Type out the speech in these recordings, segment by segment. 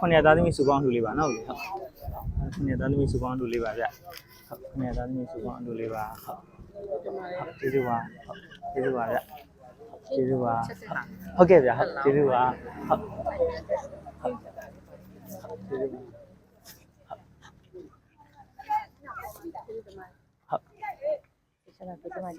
ခုနှစ်သားသမီးစုပေါင်းအလှူလေးပါနော်ဟုတ်ဟုတ်ခုနှစ်သားသမီးစုပေါင်းအလှူလေးပါဗျဟုတ်ခုနှစ်သားသမီးစုပေါင်းအလှူလေးပါဟုတ်ဟုတ်ကျေးဇူးပါဟုတ်ကျေးဇူးပါဗျကျေးဇူးပါဟုတ်ကဲ့ဗျဟုတ်ကျေးဇူးပါဟုတ် ဟုတ်ကျေးဇူးပါ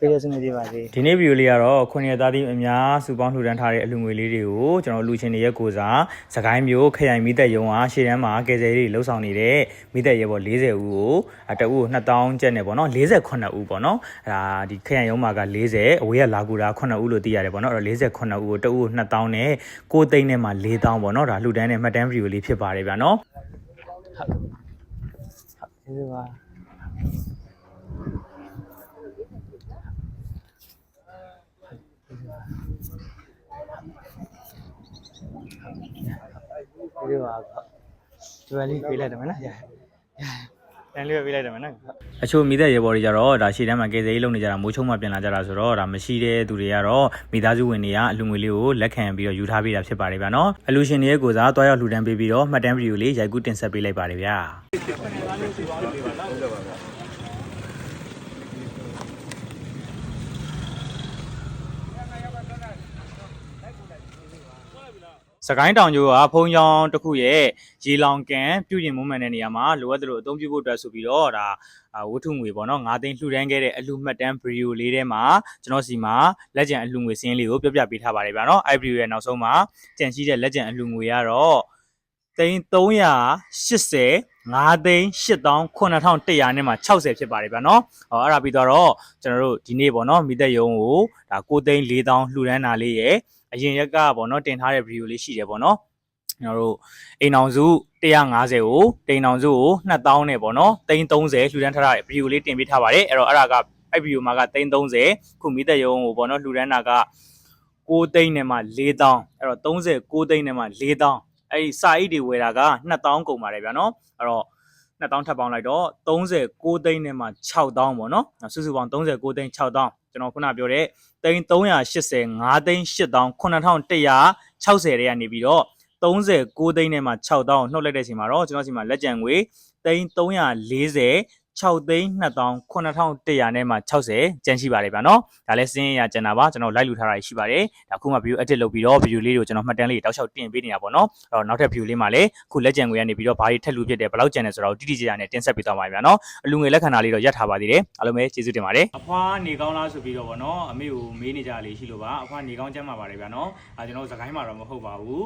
ပြေရစနေကြပါစေဒီနေ့ဗီဒီယိုလေးကတော့ခုနှစ်သားသမီးအများစုပေါင်းလှူဒန်းထားတဲ့အလှူငွေလေးတွေကိုကျွန်တော်လူချင်းတွေရဲ့ကိုစားစကိုင်းမျိုးခရိုင်မိသက်ရုံကရှေ့တန်းမှာကယ်ဆယ်ရေးတွေလှုပ်ဆောင်နေတဲ့မိသက်ရဲဘော်40ဦးကိုအတအူး2000ကျပ်နဲ့ပေါ့နော်48ဦးပေါ့နော်အဲဒါဒီခရိုင်ရုံမှာက40အဝေးကလာကူတာ9ဦးလို့သိရတယ်ပေါ့နော်အဲ့တော့48ဦးကိုတအူး2000နဲ့6သိန်းနဲ့မှ4000ပေါ့နော်ဒါလှူဒန်းတဲ့မှတ်တမ်းဗီဒီယိုလေးဖြစ်ပါတယ်ဗျာနော်ဟုတ်ဟုတ်ကျေးဇူးပါ ဒီလိုပါဒီပါလေးပေးလိုက်တယ်မနော်ရတန်လေးပဲပေးလိုက်တယ်မနော်အချို့မိသက်ရေဘော်တွေကြတော့ဒါရှေ့တန်းမှာကယ်ဆယ်ရေးလုပ်နေကြတာမိုးချုံမှပြင်လာကြတာဆိုတော့ဒါမရှိတဲ့သူတွေကတော့မိသားစုဝင်တွေကအလူငွေလေးကိုလက်ခံပြီးတော့ယူထားပေးတာဖြစ်ပါတယ်ဗျာနော်အလူရှင်တွေရဲ့ကိုစားတွားရောက်လှူဒန်းပေးပြီးတော့မှတ်တမ်းဗီဒီယိုလေးရိုက်ကူးတင်ဆက်ပေးလိုက်ပါတယ်ဗျာ စကိုင်းတောင်ကျိုးကဖုံချောင်းတစ်ခုရဲ့ရေလောင်ကန်ပြုပြင်မွမ်းမံတဲ့နေရာမှာလိုအပ်သလိုအသုံးပြုဖို့အတွက်ဆိုပြီးတော့ဒါအာဝတ္ထုငွေပေါ့နော်၅သိန်းလှူဒန်းခဲ့တဲ့အလူမှတ်တမ်းဗီဒီယိုလေးထဲမှာကျွန်တော်စီမှာလက်ကျန်အလူငွေစင်းလေးကိုပြပြပေးထားပါတယ်ဗျာနော်အဲ့ဗီဒီယိုရဲ့နောက်ဆုံးမှာကြံရှိတဲ့လက်ကျန်အလူငွေကတော့သိန်း380 5သိန်း8100နဲ့မှ60ဖြစ်ပါတယ်ဗျာနော်ဟောအဲ့ဒါပြီးတော့ကျွန်တော်တို့ဒီနေ့ပေါ့နော်မိသက်ယုံကိုဒါ9သိန်း4000လှူဒန်းတာလေးရဲ့ အရင်ရက်ကပေါ့နော်တင်ထားတဲ့ဗီဒီယိုလေးရှိတယ်ပေါ့နော်ကျွန်တော်တို့အိမ်အောင်စု150ကိုတိမ်အောင်စုကို2000နဲ့ပေါ့နော်330လှူဒန်းထားတဲ့ဗီဒီယိုလေးတင်ပေးထားပါတယ်အဲ့တော့အဲ့ဒါကအဲ့ဗီဒီယိုမှာက330ခုမိသက်ယုံကိုပေါ့နော်လှူဒန်းတာက6သိန်းနဲ့မှ4000အဲ့တော့39သိန်းနဲ့မှ4000အဲ့ဒီစာအိတ်တွေဝယ်တာက2000ကုန်ပါတယ်ဗျာနော်အဲ့တော့ 2000ထပ်ပေါင်းလိုက်တော့39သိန်းနဲ့မှ6000ပေါ့နော်စုစုပေါင်း39သိန်း6000ကျွန်တော်ခုနပြောတဲ့သိန်း380 5သိန်း8000 9160တွေကနေပြီးတော့39သိန်းနဲ့မှ6000နှုတ်လိုက်တဲ့အချိန်မှာတော့ကျွန်တော်စီမှာလက်ကျန်ငွေသိန်း340 6သိန်း2100နဲ့မှ60ကျန်ရှိပါတယ်ဗျာနော်ဒါလည်းစင်းရကျန်တာပါကျွန်တော်လိုက်လူထားတာရှိပါတယ်ဒါခုမှ view edit လုပ်ပြီးတော့ view လေးကိုကျွန်တော်မှတ်တမ်းလေးတောက်လျှောက်တင်ပေးနေတာပေါ့နော်အဲ့တော့နောက်ထပ် view လေးမှာလည်းခုလက်ကျန်ငွေကနေပြီးတော့ဘာတွေထက်လူဖြစ်တယ်ဘယ်လောက်ကျန်တယ်ဆိုတော့တိတိကျကျနဲ့တင်ဆက်ပေးသွားပါဗျာနော်အလူငွေလက်ခံတာလေးတော့ရပ်ထားပါသေးတယ်အားလုံးပဲကျေးဇူးတင်ပါတယ်အဖွားနေကောင်းလားဆိုပြီးတော့ဗောနော်အမေကိုမေးနေကြလေးရှိလို့ပါအဖွားနေကောင်းကျမ်းပါပါတယ်ဗျာနော်အဲကျွန်တော်စကိုင်းမှာတော့မဟုတ်ပါဘူး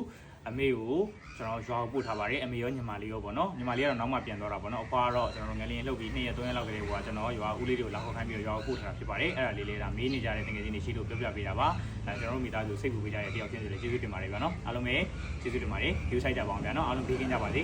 အမေကိုကျွန်တော်ရွာကိုပို့ထားပါတယ်အမေရောညီမလေးရောပေါ့နော်ညီမလေးကတော့နောက်မှပြန်သွားတာပေါ့နော်အဖွားကတော့ကျွန်တော်ငလင်းလှုပ်ပြီး2ရက်3ရက်လောက်ကလေးကကျွန်တော်ရွာဦးလေးတွေကိုလာခေါ်ခိုင်းပြီးတော့ရွာကိုပို့ထားတာဖြစ်ပါတယ်အဲ့ဒါလေးလေးဒါမေးနေကြတဲ့တကယ်ချင်းတွေရှိလို့ပြောပြပေးတာပါအဲကျွန်တော်တို့မိသားစုစိတ်ပူပေးကြတဲ့တယောက်ချင်းစီလေးကျေးဇူးတင်ပါတယ်ဗျာနော်အားလုံးပဲကျေးဇူးတင်ပါတယ် view site ကြပါအောင်ဗျာနော်အားလုံးပြေးကင်းကြပါစေ